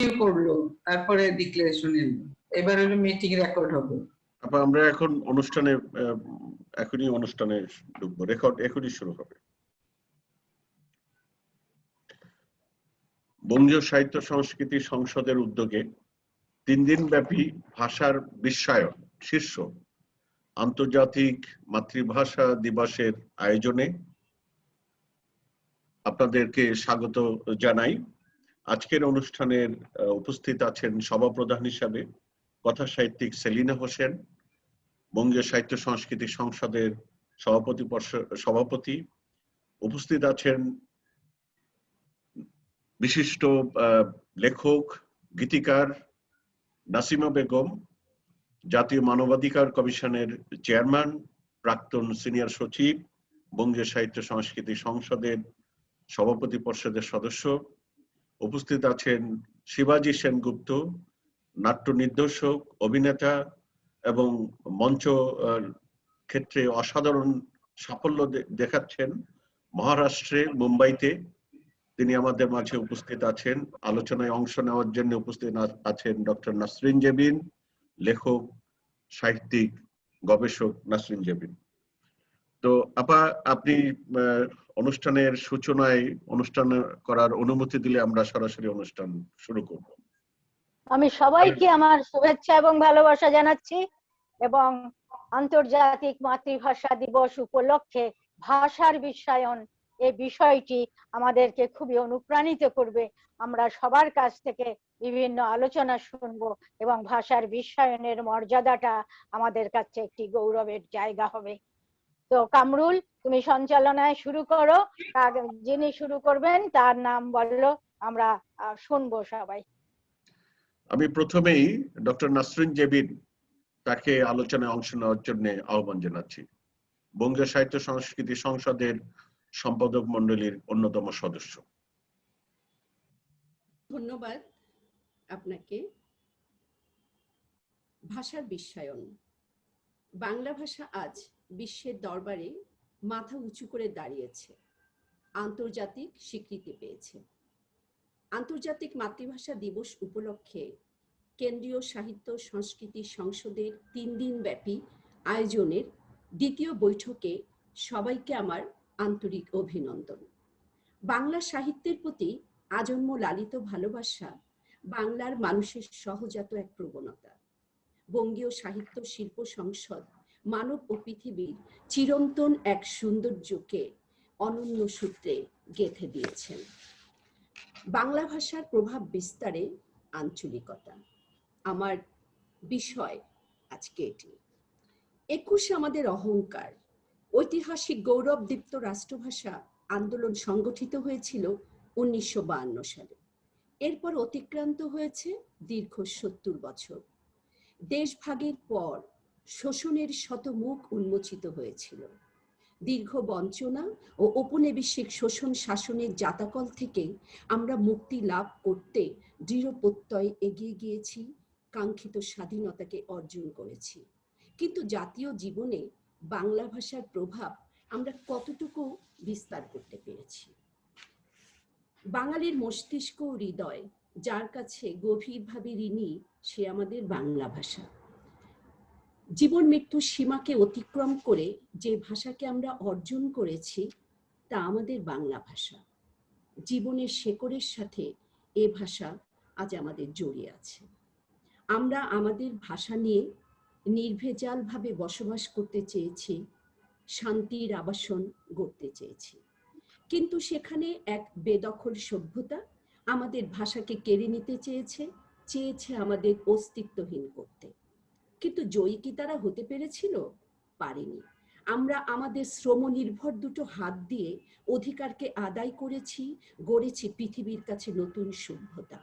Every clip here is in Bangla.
করল, তারপরে ডিক্লারেশন এলো। এবার হলো মিটিং রেকর্ড হবে। তারপর আমরা এখন অনুষ্ঠানে এখনই অনুষ্ঠানে ঢুকবো। রেকর্ড এখনই শুরু হবে। বঙ্গীয় সাহিত্য সংস্কৃতি সংসদের উদ্যোগে তিন দিন ব্যাপী ভাষার বিশ্বায়ন, শীর্ষ আন্তর্জাতিক মাতৃভাষা দিবসের আয়োজনে আপনাদেরকে স্বাগত জানাই। আজকের অনুষ্ঠানের উপস্থিত আছেন সভাপ্রধান হিসাবে কথা সাহিত্যিক সেলিনা হোসেন, বঙ্গীয় সাহিত্য সংস্কৃতি সংসদের সভাপতি সভাপতি। উপস্থিত আছেন বিশিষ্ট লেখক, গীতিকার নাসিমা বেগম, জাতীয় মানবাধিকার কমিশনের চেয়ারম্যান, প্রাক্তন সিনিয়র সচিব, বঙ্গীয় সাহিত্য সংস্কৃতি সংসদের সভাপতি পর্ষদের সদস্য। উপস্থিত আছেন শিবাজি সেনগুপ্ত, নাট্য নির্দেশক, অভিনেতা এবং মঞ্চ ক্ষেত্রে অসাধারণ সাফল্য দেখাচ্ছেন মহারাষ্ট্রে, মুম্বাইতে। তিনি আমাদের মাঝে উপস্থিত আছেন। আলোচনায় অংশ নেওয়ার জন্য উপস্থিত আছেন ডক্টর নাসরিন জেবিন, লেখক, সাহিত্যিক, গবেষক নাসরিন জেবিন। তো আপা, আপনি অনুষ্ঠানের সূচনায় অনুষ্ঠান করার অনুমতি দিলে আমরা সরাসরি অনুষ্ঠান শুরু করব। আমি সবাইকে আমার শুভেচ্ছা এবং ভালোবাসা জানাচ্ছি এবং আন্তর্জাতিক মাতৃভাষা দিবস উপলক্ষে ভাষার বিশ্বায়ন এই বিষয়টি আমাদেরকে খুবই অনুপ্রাণিত করবে। আমরা সবার কাছ থেকে বিভিন্ন আলোচনা শুনব এবং ভাষার বিশ্বায়নের মর্যাদাটা আমাদের কাছে একটি গৌরবের জায়গা হবে। তো কামরুল তুমি সঞ্চালনায় শুরু করো। যিনি শুরু করবেন তার নাম বলল আমরা শুনব সবাই। আমি প্রথমেই ডক্টর নাসরিন জেবিন তাকে আলোচনায় অংশ নেওয়ার জন্য আহ্বান জানাচ্ছি। বঙ্গীয় সাহিত্য সংস্কৃতি সংসদের সম্পাদক মন্ডলীর অন্যতম সদস্য। ধন্যবাদ আপনাকে। ভাষার বিশ্বায়ন। বাংলা ভাষা আজ বিশ্বের দরবারে মাথা উঁচু করে দাঁড়িয়েছে। আন্তর্জাতিক স্বীকৃতি পেয়েছে। আন্তর্জাতিক মাতৃভাষা দিবস উপলক্ষে কেন্দ্রীয় সাহিত্য, সংস্কৃতি সংসদের তিন দিন ব্যাপী আয়োজনের দ্বিতীয় বৈঠকে সবাইকে আমার আন্তরিক অভিনন্দন। বাংলা সাহিত্যের প্রতি আজন্ম লালিত ভালোবাসা বাংলার মানুষের সহজাত এক প্রবণতা। বঙ্গীয় সাহিত্য শিল্প সংসদ মানব ও পৃথিবীর চিরন্তন এক সৌন্দর্যকে অনন্য সূত্রে গেঁথে দিয়েছেন। বাংলা ভাষার প্রভাব বিস্তারে আঞ্চলিকতা। আমার বিষয় আজকে এটি। একুশ আমাদের অহংকার। ঐতিহাসিক গৌরবদীপ্ত রাষ্ট্রভাষা আন্দোলন সংগঠিত হয়েছিল উনিশশো বায়ান্ন সালে। এরপর অতিক্রান্ত হয়েছে দীর্ঘ সত্তর বছর। দেশভাগের পর শোষণের শতমুখ উন্মোচিত হয়েছিল। দীর্ঘ বঞ্চনা ও ঔপনিবেশিক শোষণ শাসনের জাতাকল থেকে আমরা মুক্তি লাভ করতে দৃঢ় প্রত্যয় এগিয়ে গিয়েছি, কাঙ্ক্ষিত স্বাধীনতাকে অর্জন করেছি। কিন্তু জাতীয় জীবনে বাংলা ভাষার প্রভাব আমরা কতটুকু বিস্তার করতে পেরেছি? বাঙালির মস্তিষ্ক হৃদয়, যার কাছে গভীরভাবে ঋণী সে আমাদের বাংলা ভাষা। জীবন মৃত্যুর সীমাকে অতিক্রম করে যে ভাষাকে আমরা অর্জন করেছি, তা আমাদের বাংলা ভাষা। জীবনের শেকড়ের সাথে এ ভাষা আজ আমাদের জড়িয়ে আছে। আমরা আমাদের ভাষা নিয়ে নির্ভেজালভাবে বসবাস করতে চেয়েছি, শান্তির আবাসন গড়তে চেয়েছি। কিন্তু সেখানে এক বেদখল সভ্যতা আমাদের ভাষাকে কেড়ে নিতে চেয়েছে চেয়েছে আমাদের অস্তিত্বহীন করতে। কিন্তু জয়ী কি তারা হতে পেরেছিল? পারেনি। আমরা আমাদের শ্রম নির্ভর দুটো হাত দিয়ে অধিকারকে আদায় করেছি, গড়েছি পৃথিবীর কাছে নতুন সভ্যতা।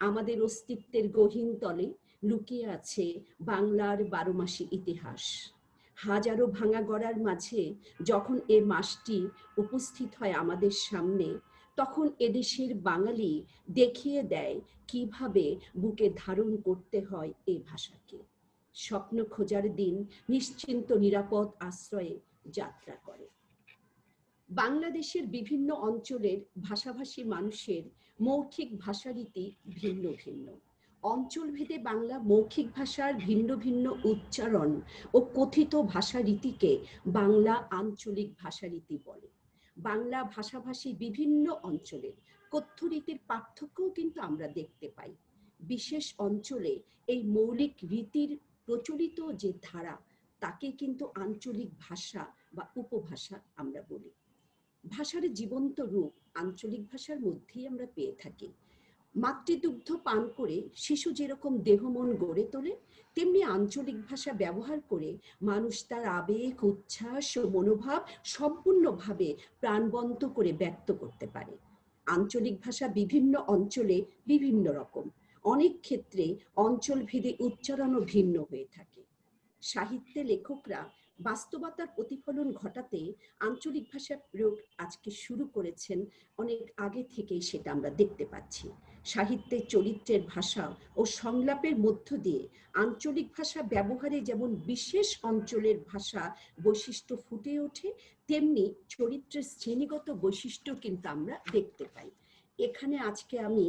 আমাদের অস্তিত্বের গহীন তলে লুকিয়ে আছে বাংলার বারো মাসি ইতিহাস। হাজারো ভাঙা গড়ার মাঝে যখন এ মাসটি উপস্থিত হয় আমাদের সামনে, তখন এদেশের বাঙালি দেখিয়ে দেয় কীভাবে বুকে ধারণ করতে হয় এ ভাষাকে। স্বপ্ন খোঁজার দিন নিশ্চিন্ত নিরাপদ আশ্রয়ে যাত্রা করে। বাংলাদেশের বিভিন্ন অঞ্চলের ভাষাভাষী মানুষের মৌখিক ভাষারীতি ভিন্ন ভিন্ন। অঞ্চলভেদে বাংলা মৌখিক ভাষার ভিন্ন ভিন্ন উচ্চারণ ও কথিত ভাষারীতিকে বাংলা আঞ্চলিক ভাষারীতি বলে। বাংলা ভাষাভাষী বিভিন্ন অঞ্চলের কথ্য রীতির পার্থক্যও কিন্তু আমরা দেখতে পাই। বিশেষ অঞ্চলে এই মৌলিক রীতির প্রচলিত যে ধারা, তাকে কিন্তু আঞ্চলিক ভাষা বা উপভাষা আমরা বলি। ভাষার জীবন্ত রূপ আঞ্চলিক ভাষার মধ্যেই আমরা পেয়ে থাকি। মাতৃদুগ্ধ পান করে শিশু যেরকম দেহমন গড়ে তোলে, তেমনি আঞ্চলিক ভাষা ব্যবহার করে মানুষ তার আবেগ, উচ্ছ্বাস ও মনোভাব সম্পূর্ণভাবে প্রাণবন্ত করে ব্যক্ত করতে পারে। আঞ্চলিক ভাষা বিভিন্ন অঞ্চলে বিভিন্ন রকম। অনেক ক্ষেত্রে অঞ্চল ভেদে উচ্চারণও ভিন্ন হয়ে থাকে। সাহিত্যে লেখকরা বাস্তবতার প্রতিফলন ঘটাতে আঞ্চলিক ভাষা প্রয়োগ আজকে শুরু করেছেন অনেক আগে থেকেই সেটা আমরা দেখতে পাচ্ছি। সাহিত্যের চরিত্রের ভাষা ও সংলাপের মধ্য দিয়ে আঞ্চলিক ভাষা ব্যবহারে যেমন বিশেষ অঞ্চলের ভাষা বৈশিষ্ট্য ফুটে ওঠে, তেমনি চরিত্রের শ্রেণীগত বৈশিষ্ট্য কিন্তু আমরা দেখতে পাই। এখানে আজকে আমি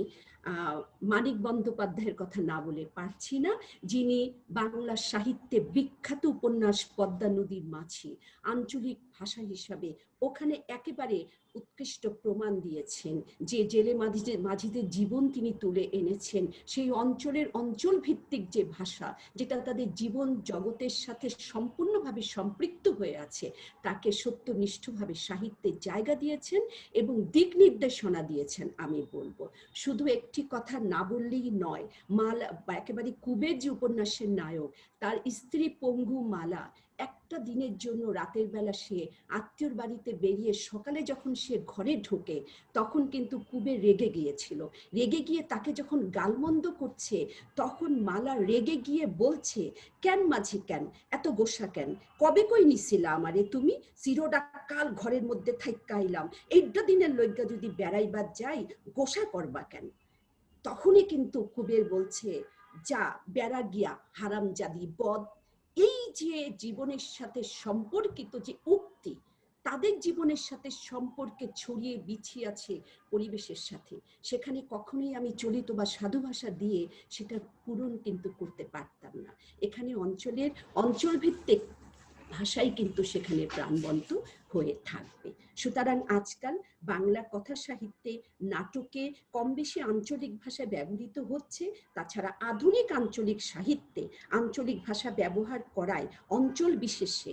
মানিক বন্দ্যোপাধ্যায়ের কথা না বলে পারছি না, যিনি বাংলা সাহিত্যে বিখ্যাত উপন্যাস পদ্মা নদীর মাছি আঞ্চলিক ভাষা হিসাবে ওখানে একেবারে উৎকৃষ্ট প্রমাণ দিয়েছেন যে জেলে মাঝিদের মাঝিদের জীবন তিনি তুলে এনেছেন। সেই অঞ্চলের অঞ্চল ভিত্তিক যে ভাষা, যেটা তাদের জীবন জগতের সাথে সম্পূর্ণভাবে সম্পৃক্ত হয়ে আছে, তাকে সত্যনিষ্ঠভাবে সাহিত্যে জায়গা দিয়েছেন এবং দিক নির্দেশনা দিয়েছেন আমি বলব। শুধু একটি কথা না বললেই নয়। মালা একেবারে কুবের যে উপন্যাসের নায়ক, তার স্ত্রী পঙ্গু মালা, একটা দিনের জন্য রাতের বেলা সে আত্মীয়র বাড়িতে বেরিয়ে সকালে যখন সে ঘরে ঢোকে, তখন কিন্তু কুবের রেগে গিয়েছিল। রেগে গিয়ে তাকে যখন গালমন্দ করছে, তখন মালা রেগে গিয়ে বলছে, কেন মাঝি, কেন? এত গোসা কেন? কবে কই নিছিলা আমারে তুমি? চিরটা কাল ঘরের মধ্যে থাইকাইলাম এইটা দিনের লজ্ঞা যদি বেড়াইবার যাই, গোসা করবা কেন? তখনই কিন্তু কুবের বলছে, যা বেড়া গিয়া হারাম জাদি বদ এই যে জীবনের সাথে সম্পর্কিত যে উক্তি, তাদের জীবনের সাথে সম্পর্কে ছড়িয়ে বিছিয়ে আছে পরিবেশের সাথে। সেখানে কখনোই আমি চলিত বা সাধু ভাষা দিয়ে সেটা পূরণ কিন্তু করতে পারতাম না। এখানে অঞ্চলের অঞ্চলভিত্তিক ভাষাই কিন্তু সেখানে প্রাণবন্ত। হয়ে থাকবে। সুতরাং আজকাল বাংলা কথা সাহিত্যে নাটকে কম বেশি আঞ্চলিক ভাষা ব্যবহৃত হচ্ছে, তাছাড়া আধুনিক আঞ্চলিক সাহিত্যে আঞ্চলিক ভাষা ব্যবহার করায় অঞ্চল বিশেষে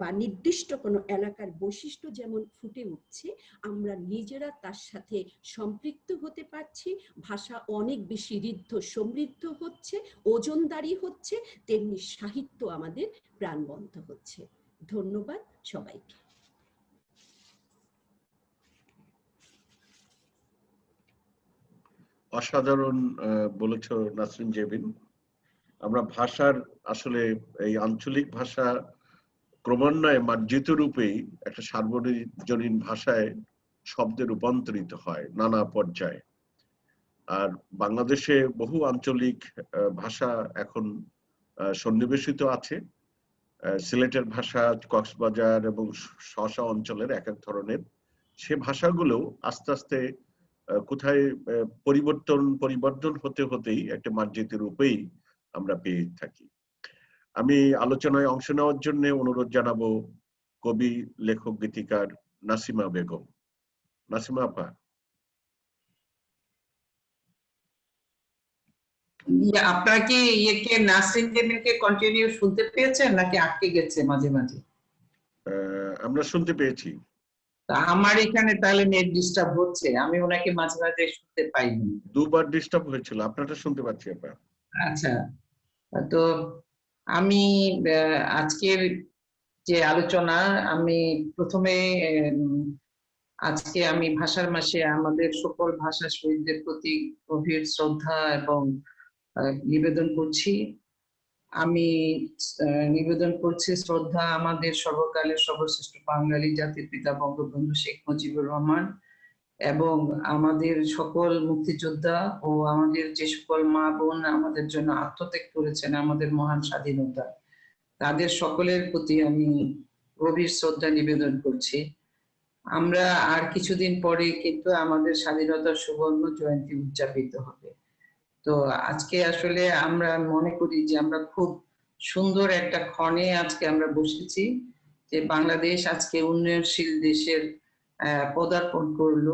বা নির্দিষ্ট কোনো এলাকার বৈশিষ্ট্য যেমন ফুটে উঠছে, আমরা নিজেরা তার সাথে সম্পৃক্ত হতে পারছি, ভাষা অনেক বেশি ঋদ্ধ, সমৃদ্ধ হচ্ছে, ওজনদারি হচ্ছে, তেমনি সাহিত্য আমাদের প্রাণবন্ত হচ্ছে। ধন্যবাদ সবাইকে। অসাধারণ বলেছ নাসরিন জেবিন। আমরা ভাষার আসলে এই আঞ্চলিক ভাষা ক্রমান্বয়ে মার্জিত রূপেই একটা সার্বজনীন ভাষায় শব্দে রূপান্তরিত হয় নানা পর্যায়ে। আর বাংলাদেশে বহু আঞ্চলিক ভাষা এখন সন্নিবেশিত আছে। সিলেটের ভাষা, কক্সবাজার এবং শশা অঞ্চলের এক এক ধরনের। সে ভাষাগুলো আস্তে আস্তে কোথায় পরিবর্তন পরিবর্তন হতে হতেই একটা মার্জিত রূপেই আমরা পেয়ে থাকি। আমি আলোচনায় অংশ নেওয়ার জন্য অনুরোধ জানাব কবি লেখক গীতিকার নাসিমা বেগম। নাসিমা আপা। ইয়ে, আপনারা কি ইয়েকে নাসরিন জেমিনকে কন্টিনিউ শুনতে পেয়েছেন নাকি আটকে গেছে মাঝে মাঝে? আমরা শুনতে পেয়েছি। আমার এখানে তাহলে নেট ডিস্টার্ব হচ্ছে আমি ওনাকে মাঝে মাঝে শুনতে পাইনি দুবার ডিস্টার্ব হয়েছিল আপনারটা শুনতে পাচ্ছি আপা আচ্ছা তো আমি আজকের যে আলোচনা আমি প্রথমে আজকে আমি ভাষার মাসে আমাদের সকল ভাষা শহীদদের প্রতি গভীর শ্রদ্ধা এবং নিবেদন করছি। আমি নিবেদন করছি, শ্রদ্ধা আমাদের সর্বকালের সর্বশ্রেষ্ঠ বাঙালি জাতির পিতা বঙ্গবন্ধু শেখ মুজিবুর রহমান এবং আমাদের সকল মুক্তিযোদ্ধা ও আমাদের যে সকল মা বোন আমাদের জন্য আত্মত্যাগ করেছেন আমাদের মহান স্বাধীনতা। তাদের সকলের প্রতি আমি গভীর শ্রদ্ধা নিবেদন করছি। আমরা আর কিছুদিন পরে কিন্তু আমাদের স্বাধীনতার সুবর্ণ জয়ন্তী উদযাপিত হবে। তো আজকে আসলে আমরা মনে করি যে আমরা খুব সুন্দর একটা ক্ষণে আজকে আমরা বসেছি যে বাংলাদেশ আজকে উন্নয়নশীল দেশের পদার্পণ করল।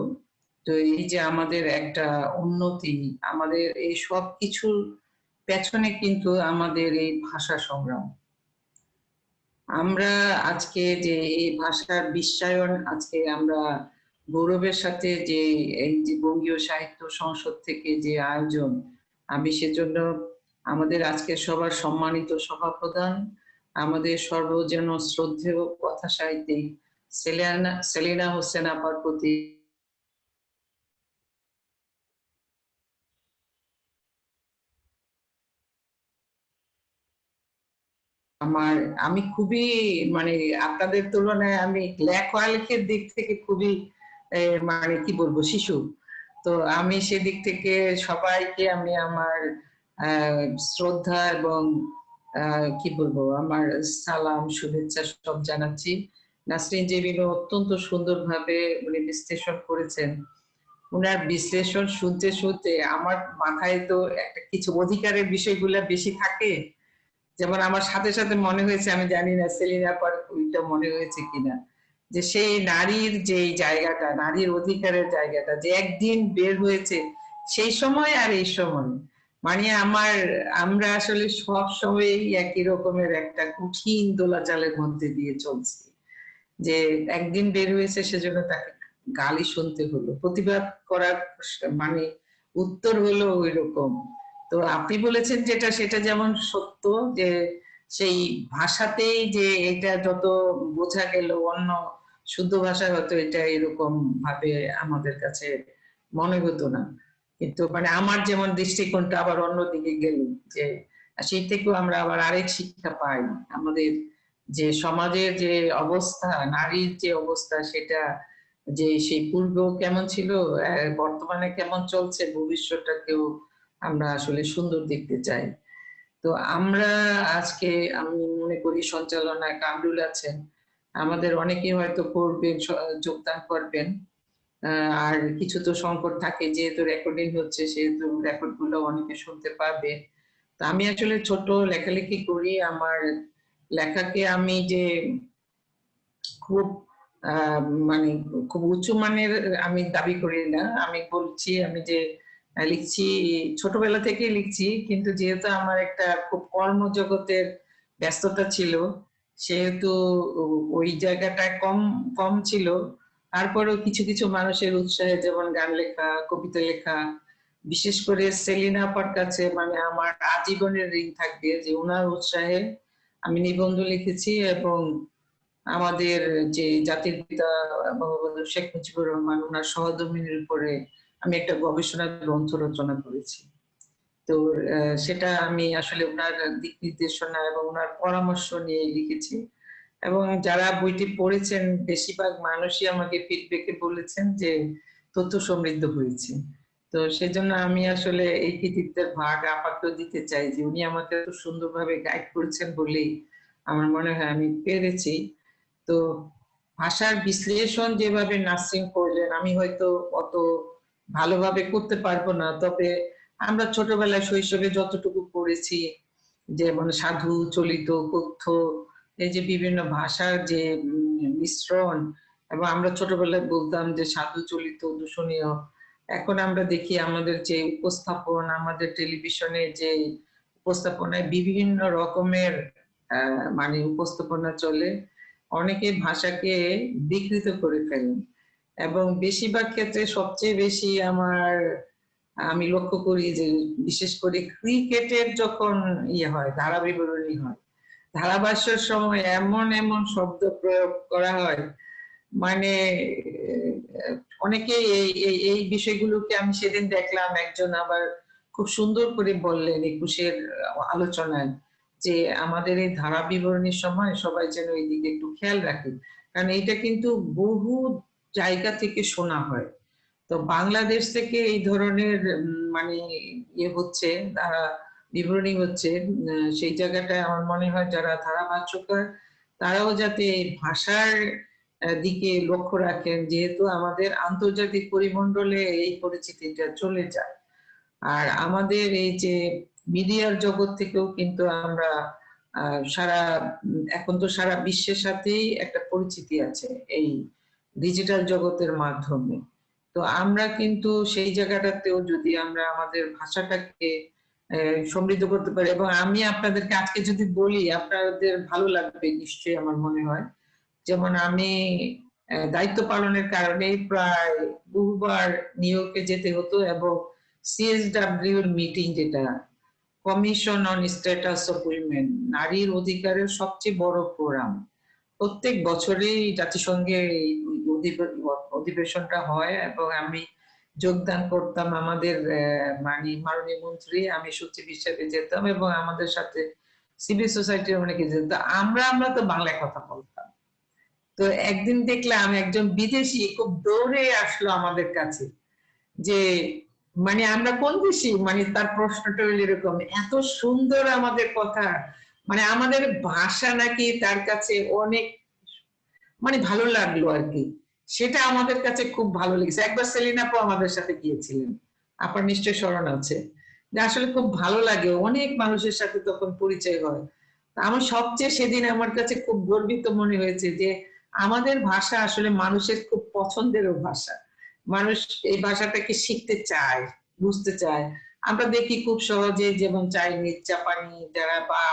তো এই যে আমাদের একটা উন্নতি, আমাদের এই সব কিছুর পেছনে কিন্তু আমাদের এই ভাষা সংগ্রাম। আমরা আজকে যে এই ভাষার বিশ্বায়ন, আজকে আমরা গৌরবের সাথে যে এই যে বঙ্গীয় সাহিত্য সংসদ থেকে যে আয়োজন আমি সেজন্য আমাদের আজকে সবার সম্মানিত সভাপ্রধান, আমাদের সর্বজন শ্রদ্ধেয় কথা সাহিত্যিক সেলিনা সেলিনা হোসেন আপার প্রতি আমার, আমি খুবই মানে আপনাদের তুলনায় আমি লেখালেখির দিক থেকে খুবই মানে কি বলব, শিশু। তো আমি সেদিক থেকে সবাইকে আমি আমার শ্রদ্ধা এবং কি বলব, আমার সালাম, শুভেচ্ছা সব জানাচ্ছি। নাসরিন জেবিন অত্যন্ত সুন্দরভাবে উনি বিশ্লেষণ করেছেন। উনার বিশ্লেষণ শুনতে শুনতে আমার মাথায় তো একটা কিছু অধিকারের বিষয়গুলো বেশি থাকে। যেমন আমার সাথে সাথে মনে হয়েছে, আমি জানি না সেলিনা পর ওইটা মনে হয়েছে কিনা। যে সেই নারীর যে জায়গাটা, নারীর অধিকারের জায়গাটা, যে একদিন বের হয়েছে, সেই সময় আর এই সময়। মানে আমার, আমরা আসলে সব সময়ই একই রকমের একটা কঠিন দোলাচালের মধ্যে দিয়ে চলছি। যে একদিন বের হয়েছে, সেজন্য তাকে গালি শুনতে হলো। প্রতিবাদ করার মানে উত্তর হলো ওই রকম তো আপনি বলেছেন যেটা, সেটা যেমন সত্য যে সেই ভাষাতেই যে এটা যত বোঝা গেল, অন্য শুদ্ধ ভাষা হয়তো এটা এরকম ভাবে আমাদের কাছে মনে হতো না। কিন্তু মানে আমার যেমন দৃষ্টিকোণটা আবার অন্যদিকে গেল যে সেই থেকেও আমরা আবার আরেক শিক্ষা পাই। আমাদের যে সমাজের যে অবস্থা, নারীর যে অবস্থা সেটা যে সেই পূর্ব কেমন ছিল বর্তমানে কেমন চলছে, ভবিষ্যৎটাকেও আমরা আসলে সুন্দর দেখতে চাই। তো আমরা আজকে আমি মনে করি সঞ্চালনায় কামরুল আছেন। আমাদের অনেকেই হয়তো করবেন যোগদান করবেন। আর কিছু তো সংকট থাকে, যেহেতু রেকর্ডিং হচ্ছে, সেহেতু রেকর্ডগুলো অনেকে শুনতে পাবে। তো আমি আসলে ছোট লেখালেখি করি। আমার লেখাকে আমি যে খুব মানে খুব উঁচু মানের আমি দাবি করি না। আমি বলছি আমি যে লিখছি, ছোটবেলা থেকেই লিখছি, কিন্তু যেহেতু আমার একটা খুব কর্মজগতের ব্যস্ততা ছিল, সেহেতু ওই জায়গাটা কম কম ছিল। তারপরেও কিছু কিছু মানুষের উৎসাহে যেমন গান লেখা, কবিতা লেখা, বিশেষ করে সেলিনা আপার কাছে মানে আমার আজীবনের ঋণ থাকবে যে ওনার উৎসাহে আমি নিবন্ধ লিখেছি এবং আমাদের যে জাতির পিতা শেখ মুজিবুর রহমান ওনার সহধর্মিনীর উপরে আমি একটা গবেষণা গ্রন্থ রচনা করেছি। তো সেটা আমি আসলে ওনার দিক নির্দেশনা এবং ওনার পরামর্শ নিয়ে লিখেছি। এবং যারা বইটি পড়েছেন, বেশিরভাগ মানুষই আমাকে ফিডব্যাকে বলেছেন যে তথ্য সমৃদ্ধ হয়েছে। তো সেজন্য আমি আসলে এই কৃতিত্বের ভাগ আপাকেও দিতে চাই যে উনি আমাকে এত সুন্দরভাবে গাইড করেছেন বলেই আমার মনে হয় আমি পেরেছি। তো ভাষার বিশ্লেষণ যেভাবে নার্সিং করলেন, আমি হয়তো অত ভালোভাবে করতে পারব না। তবে আমরা ছোটবেলায় শৈশবে যতটুকু পড়েছি যে মানে সাধু, চলিত কথ্য এই যে বিভিন্ন ভাষার যে মিশ্রণ, এবং আমরা ছোটবেলায় বলতাম যে সাধু, চলিত, দূষণীয়, এখন আমরা দেখি আমাদের যে উপস্থাপন, আমাদের টেলিভিশনে যে উপস্থাপনায় বিভিন্ন রকমের মানে উপস্থাপনা চলে, অনেকে ভাষাকে বিকৃত করে ফেলেন। এবং বেশিরভাগ ক্ষেত্রে সবচেয়ে বেশি আমার, আমি লক্ষ্য করি যে বিশেষ করে ক্রিকেটের যখন ইয়ে হয় ধারা বিবরণী হয়, ধারাভাষ্যের সময় এমন এমন শব্দ প্রয়োগ করা হয় মানে এই, এই- এই বিষয়গুলোকে আমি সেদিন দেখলাম, একজন আবার খুব সুন্দর করে বললেন একুশের আলোচনায় যে আমাদের এই ধারা বিবরণীর সময় সবাই যেন এই দিকে একটু খেয়াল রাখে, কারণ এটা কিন্তু বহু জায়গা থেকে শোনা হয়। তো বাংলাদেশ থেকে এই ধরনের মানে ইয়ে হচ্ছে ধারা বিবরণী হচ্ছে সেই জায়গাটায় আমার মনে হয় যারা ধারাভাষ্যকার তারাও যাতে ভাষার দিকে লক্ষ্য রাখেন, যেহেতু আমাদের আন্তর্জাতিক পরিমণ্ডলে এই পরিচিতিটা চলে যায়। আর আমাদের এই যে মিডিয়ার জগৎ থেকেও কিন্তু আমরা সারা এখন তো সারা বিশ্বের সাথেই একটা পরিচিতি আছে এই ডিজিটাল জগতের মাধ্যমে। তো আমরা কিন্তু সেই জায়গাটাতেও যদি আমরা আমাদের ভাষাটাকে সমৃদ্ধ করতে পারি, এবং আমি আপনাদেরকে আজকে যদি বলি, আপনাদের ভালো লাগবে নিশ্চয়ই আমার মনে হয়। যেমন আমি দায়িত্ব পালনের কারণে প্রায় বহুবার নিউ যেতে হতো, এবং সিএসডাব্লিউ এর মিটিং যেটা commission on status of women নারীর অধিকারের সবচেয়ে বড় ফোরাম। প্রত্যেক বছরেই জাতিসংঘে অধিবেশনটা হয় এবং আমি যোগদান করতাম আমাদের মানে মাননীয় মন্ত্রী, আমি সচিব হিসেবে যেতাম এবং আমাদের সাথে সিভিল সোসাইটির অনেকে যেত। আমরা আমরা তো বাংলায় কথা বলতাম। তো একদিন দেখলাম একজন বিদেশি খুব দৌড়ে আসলো আমাদের কাছে যে মানে আমরা কোন দেশি? মানে তার প্রশ্নটা হলো এরকম, এত সুন্দর আমাদের কথা মানে আমাদের ভাষা নাকি তার কাছে অনেক মানে ভালো লাগল আর কি। সেটা আমাদের কাছে খুব ভালো লেগেছে। একবার সেলিনাপু আমাদের সাথে গিয়েছিলেন। আপনার নিশ্চয় স্মরণ আছে। যে আসলে খুব ভালো লাগে। অনেক মানুষের সাথে তখন পরিচয় হয়। আমার সবচেয়ে সেদিন আমার কাছে খুব গর্বিত মনে হয়েছে যে আমাদের ভাষা আসলে মানুষের খুব পছন্দেরও ভাষা। মানুষ এই ভাষাটাকে শিখতে চায়, বুঝতে চায়। আমরা দেখি খুব সহজে যেমন চাইনিজ, জাপানি যারা বা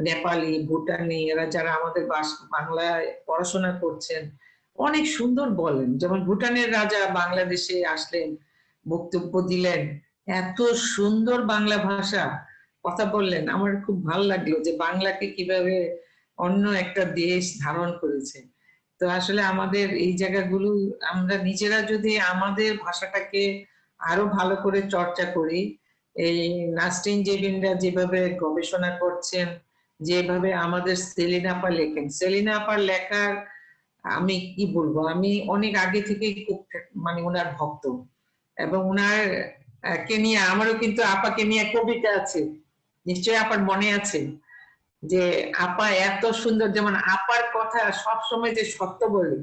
নেপালি, ভুটানি, এরা যারা আমাদের বাংলায় পড়াশোনা করছেন অনেক সুন্দর বলেন। যেমন ভুটানের রাজা বাংলাদেশে আসলেন, বক্তব্য দিলেন, এত সুন্দর বাংলা ভাষা কথা বললেন। আমার খুব ভালো লাগল যে বাংলাকে কীভাবে অন্য একটা দেশ ধারণ করেছে। তো আসলে আমাদের এই জায়গাগুলো, আমরা নিজেরা যদি আমাদের ভাষাটাকে আরও ভালো করে চর্চা করি, এই নাস্টিন জেবিনরা যেভাবে গবেষণা করছেন, যেভাবে আমাদের সেলিনা আপা লেখেন সেলিনা আপার লেখার আমি কি বলব? আমি অনেক আগে থেকেই খুব মানে ওনার ভক্ত। এবং ওনার আহ, কে নিয়ে আমারও কিন্তু আপাকে নিয়ে কবিতা আছে। নিশ্চয়ই আপার মনে আছে যে আপা এত সুন্দর যেমন আপার কথা সব সময় যে সত্য বলে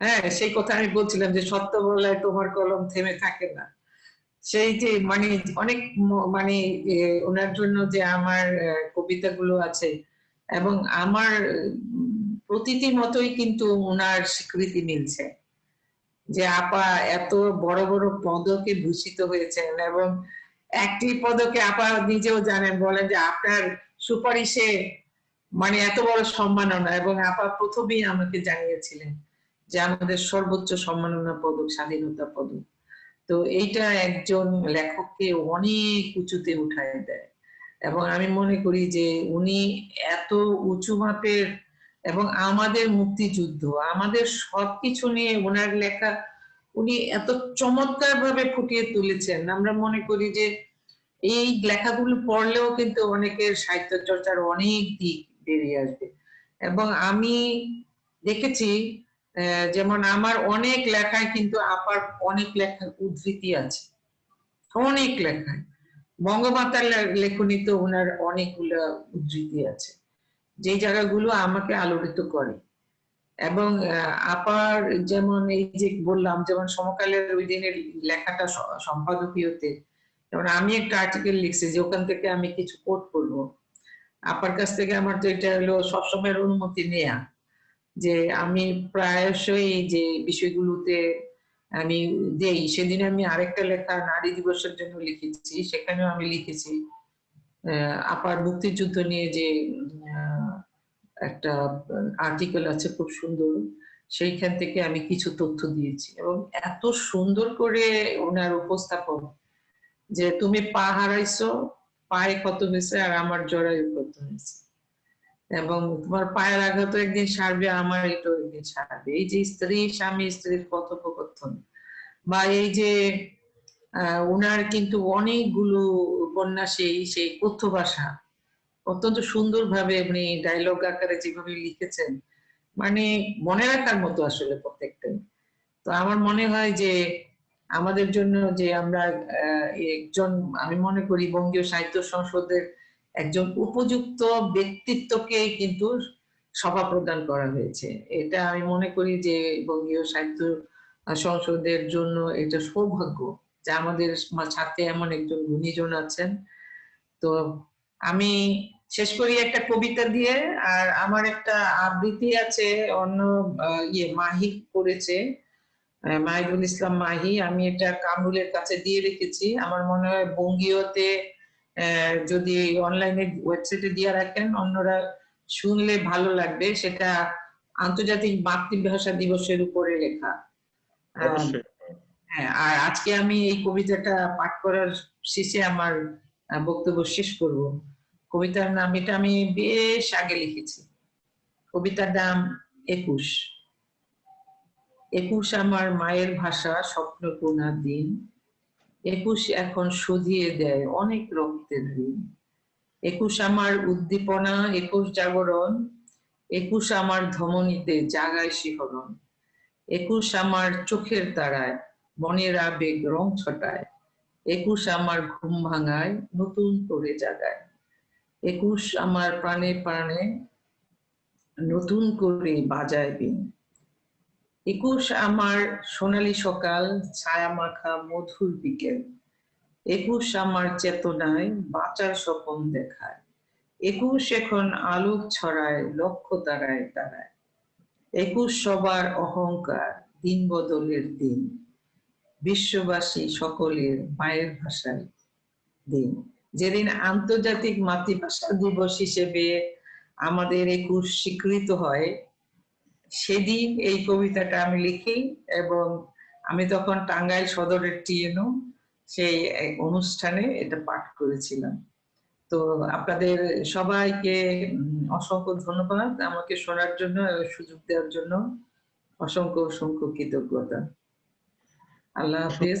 হ্যাঁ সেই কথা আমি বলছিলাম যে সত্য বলে তোমার কলম থেমে থাকে না। সেই যে মানে অনেক মানে ওনার জন্য যে আমার কবিতাগুলো আছে এবং আমার প্রতিটি মতোই কিন্তু ওনার স্বীকৃতি মিলছে। যে আপা এত বড় বড় পদকে ভূষিত হয়েছেন এবং একটি পদকে আপা নিজেও জানেন, বলেন যে আপনার সুপারিশে মানে এত বড় সম্মাননা এবং আপা প্রথমেই আমাকে জানিয়েছিলেন যে আমাদের সর্বোচ্চ সম্মাননা পদক, স্বাধীনতা পদক। তো এইটা একজন লেখককে অনেক উঁচুতে উঠায় দেয়। এবং আমি মনে করি যে উনি এত উঁচু মাপের এবং আমাদের মুক্তিযুদ্ধ, আমাদের সবকিছু নিয়ে ওনার লেখা উনি এত চমৎকার ভাবে ফুটিয়ে তুলেছেন। আমরা মনে করি যে এই লেখাগুলো পড়লেও কিন্তু অনেকের সাহিত্য চর্চার অনেক দিক বেরিয়ে আসবে। এবং আমি দেখেছি যেমন আমার অনেক লেখায় কিন্তু আপার অনেক লেখার উদ্ধৃতি আছে। অনেক লেখায়। বঙ্গমাতার লেখনীতে ওনার অনেকগুলো উদ্ধৃতি আছে। যে জায়গাগুলো আমাকে আলোড়িত করে। এবং আপার যেমন এই যে বললাম, যেমন সমকালের ওই দিনের লেখাটা সম্পাদকীয়তে, যেমন আমি একটা আর্টিকেল লিখছি যে ওখান থেকে আমি কিছু কোট করব। আপার কাছ থেকে আমার তো এটা হলো সবসময়ের অনুমতি নেয়া যে আমি প্রায়শই যে বিষয়গুলোতে আমি দেই, সেদিন আমি আরেকটা লেখা, নারী দিবসের জন্য লিখেছি, সেখানেও আমি লিখেছি আপার মুক্তিযুদ্ধ নিয়ে যে একটা আর্টিকেল আছে খুব সুন্দর। সেইখান থেকে আমি কিছু তথ্য দিয়েছি। এবং এত সুন্দর করে ওনার উপস্থাপন যে তুমি পা হারাইছো, পায়ে কত হয়েছে আর আমার জরায়ু কত হয়েছে। এবং তোমার পায়ের আঘাত একদিন সারবে আমার এটাও একদিন সারবে। এই যে স্ত্রী, স্বামী, স্ত্রীর কথোপকথন বা এই যে ওনার কিন্তু অনেকগুলো উপন্যাসে সেই কথ্য ভাষা অত্যন্ত সুন্দরভাবে উনি ডায়লগ আকারে যেভাবে লিখেছেন মানে মনে রাখার মতো আসলে প্রত্যেকটা। তো আমার মনে হয় যে আমাদের জন্য যে আমরা একজন, আমি মনে করি বঙ্গীয় সাহিত্য সংসদের একজন উপযুক্ত ব্যক্তিত্বকে কিন্তু সভা প্রদান করা হয়েছে। এটা আমি মনে করি যে বঙ্গীয় সাহিত্য সংসদের জন্য এটা সৌভাগ্য যে আমাদের সাথে এমন একজন গুণীজন আছেন। তো আমি শেষ করি একটা কবিতা দিয়ে আর আমার একটা আবৃত্তি আছে অন্য ইয়ে মাহি করেছে আহ, মাহিদুল ইসলাম মাহি। আমি এটা কামরুলের কাছে দিয়ে রেখেছি। আমার মনে হয় বঙ্গীয়তে যদি অনলাইনে ওয়েবসাইটে দিয়ে রাখেন অন্যরা শুনলে ভালো লাগবে। সেটা আন্তর্জাতিক মাতৃভাষা দিবসের উপরে লেখা। হ্যাঁ আর আজকে আমি এই কবিতাটা পাঠ করার শেষে আমার বক্তব্য শেষ করব। কবিতার নাম এটা আমি বেশ আগে লিখেছি। কবিতার নাম একুশ। একুশ আমার মায়ের ভাষা, স্বপ্ন কোনা দিন। একুশ এখন শুধিয়ে দেয় অনেক রক্তের দিন একুশ আমার উদ্দীপনা, একুশ জাগরণ। একুশ আমার ধমনীতে জাগায় শিহরণ। একুশ আমার চোখের তারায় মনের আবেগ রং ছটায়। একুশ আমার ঘুম ভাঙায় নতুন করে জাগায়। একুশ আমার প্রাণে প্রাণে নতুন করে বাজায় দিন। একুশ আমার সোনালী সকাল, ছায়া মাখা মধুর বিকেল। একুশ আমার চেতনায় বাঁচার স্বপন দেখায়। একুশ এখন আলোক ছড়ায় লক্ষ্য তারায় তারায়। একুশ সবার অহংকার, দিন বদলের দিন। বিশ্ববাসী সকলের মায়ের ভাষায় দিন। যেদিন আন্তর্জাতিক মাতৃভাষা দিবস হিসেবে আমাদের একুশ স্বীকৃত হয় সেদিন এই কবিতাটা আমি লিখি এবং আমি তখন টাঙ্গাইল সদরের টিএনও সেই অনুষ্ঠানে এটা পাঠ করেছিলাম। তো আপনাদের সবাইকে অসংখ্য ধন্যবাদ আমাকে শোনার জন্য এবং সুযোগ দেওয়ার জন্য। অসংখ্য অসংখ্য কৃতজ্ঞতা। আল্লাহ হাফিজ।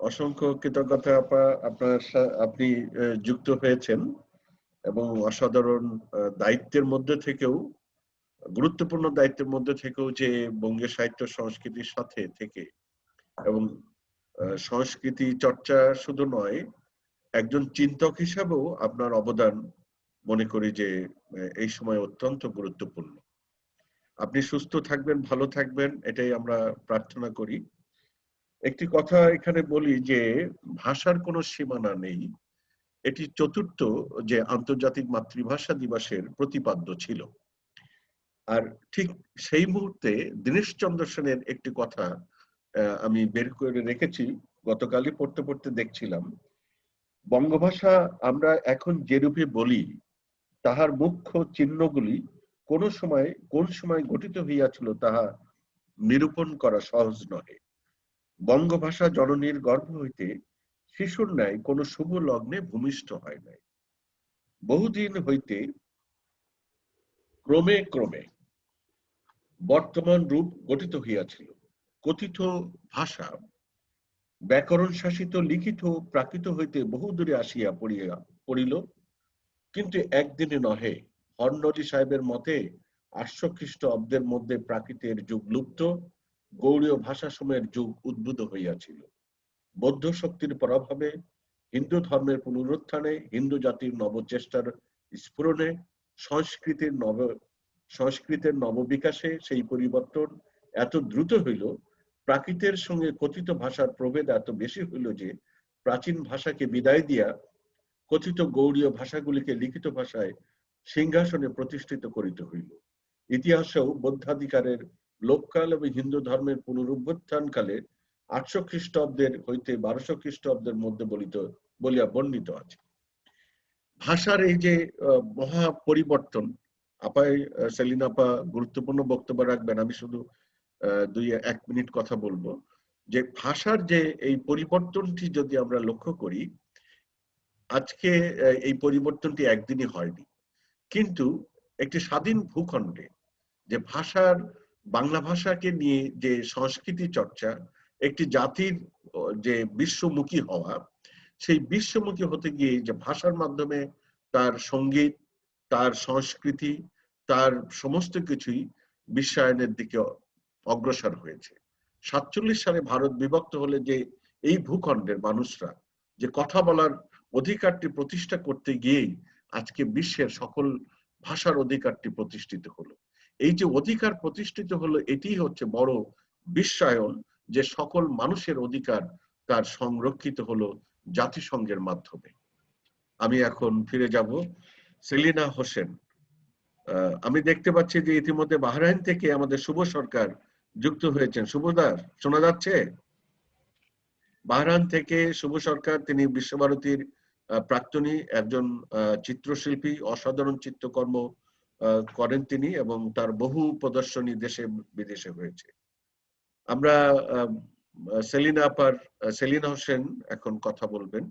অসংখ্য কৃতজ্ঞতা আপা আপনার আপনি যুক্ত হয়েছেন এবং অসাধারণ দায়িত্বের মধ্যে থেকেও, গুরুত্বপূর্ণ দায়িত্বের মধ্যে থেকেও যে বঙ্গীয় সাহিত্য সংস্কৃতির সাথে থেকে এবং সংস্কৃতি চর্চা শুধু নয়, একজন চিন্তক হিসাবেও আপনার অবদান মনে করি যে এই সময় অত্যন্ত গুরুত্বপূর্ণ। আপনি সুস্থ থাকবেন, ভালো থাকবেন, এটাই আমরা প্রার্থনা করি। একটি কথা এখানে বলি যে, ভাষার কোনো সীমানা নেই। এটি চতুর্থ যে আন্তর্জাতিক মাতৃভাষা দিবসের প্রতিপাদ্য ছিল। আর ঠিক সেই মুহূর্তে দীনেশ চন্দ্র সেনের একটি কথা আমি বের করে রেখেছি, গতকালই পড়তে পড়তে দেখছিলাম। বঙ্গভাষা আমরা এখন যেরূপে বলি, তাহার মুখ্য চিহ্নগুলি কোন সময় কোন সময় গঠিত হইয়াছিল তাহা নিরূপণ করা সহজ নহে। বঙ্গভাষা জননীর গর্ভ হইতে শিশুর ন্যায় কোন শুভ লগ্নে ভূমিষ্ঠ হয় নাই। বহুদিন হইতে ক্রমে ক্রমে বর্তমান রূপ গঠিত হইয়াছিল। কথিত ভাষা ব্যাকরণ শাসিত লিখিত, প্রাকৃত হইতে বহু দূরে আসিয়া পড়িয়া পড়িল, কিন্তু একদিনে নহে হর্নরি সাহেবের মতে আটশো খ্রিস্টাব্দের মধ্যে প্রাকৃতের যুগ লুপ্ত গৌড়ীয় ভাষা সময়ের যুগ উদ্ভূত হইয়াছিল। বৌদ্ধ শক্তির প্রভাবে হিন্দু ধর্মের পুনরুত্থানে হিন্দু জাতির নবচেষ্টার স্ফুরণে সংস্কৃতির নব, সংস্কৃতের নববিকাশে সেই পরিবর্তন এত দ্রুত হইল, প্রাকৃতের সঙ্গে কথিত ভাষার প্রভেদ এত বেশি হইল যে প্রাচীন ভাষাকে বিদায় দিয়া কথিত গৌড়ীয় ভাষাগুলিকে লিখিত ভাষায় সিংহাসনে প্রতিষ্ঠিত করিতে হইল। ইতিহাসেও বৌদ্ধাধিকারের লোককাল এবং হিন্দু ধর্মের পুনরুত্থানকালে আটশো খ্রিস্টাব্দের হইতে বারোশো খ্রিস্টাব্দের মধ্যে বলিত বলিয়া বর্ণিত আছে। ভাষার এই যে মহা পরিবর্তন আপাই আহ, সেলিনা আপা গুরুত্বপূর্ণ বক্তব্য রাখবেন আমি শুধু দুই এক মিনিট কথা বলব। যে ভাষার যে এই পরিবর্তনটি যদি আমরা লক্ষ্য করি আজকে এই পরিবর্তনটি একদিনই হয়নি। কিন্তু একটি স্বাধীন ভূখণ্ডে যে ভাষার বাংলা ভাষাকে নিয়ে যে সংস্কৃতি চর্চা, একটি জাতির যে বিশ্বমুখী হওয়া, সেই বিশ্বমুখী হতে গিয়ে যে ভাষার মাধ্যমে তার সংগীত, তার সংস্কৃতি, তার সমস্ত কিছুই বিশ্বায়নের দিকে অগ্রসর হয়েছে। সাতচল্লিশ সালে ভারত বিভক্ত হলে যে এই ভূখণ্ডের মানুষরা, যে কথা বলার অধিকারটি প্রতিষ্ঠা করতে গিয়েই আজকে বিশ্বের সকল ভাষার অধিকারটি প্রতিষ্ঠিত হলো। এই যে অধিকার প্রতিষ্ঠিত হলো, এটি হচ্ছে বড় বিশ্বায়ন যে সকল মানুষের অধিকার তার সংরক্ষিত হলো জাতিসংঘের মাধ্যমে। আমি এখন ফিরে যাব সেলিনা হোসেন। আমি দেখতে পাচ্ছি যে ইতিমধ্যে বাহরাইন থেকে আমাদের শুভ সরকার যুক্ত হয়েছেন। শুভদার শোনা যাচ্ছে? বাহরাইন থেকে শুভ সরকার, তিনি বিশ্বভারতীর প্রাক্তনী, একজন চিত্রশিল্পী, অসাধারণ চিত্রকর্ম করেন তিনি এবং তার বহু প্রদর্শনী দেশে, বিদেশে হয়েছে। আমরা সেলিনা আপার, সেলিনা হোসেন এখন কথা বলবেন।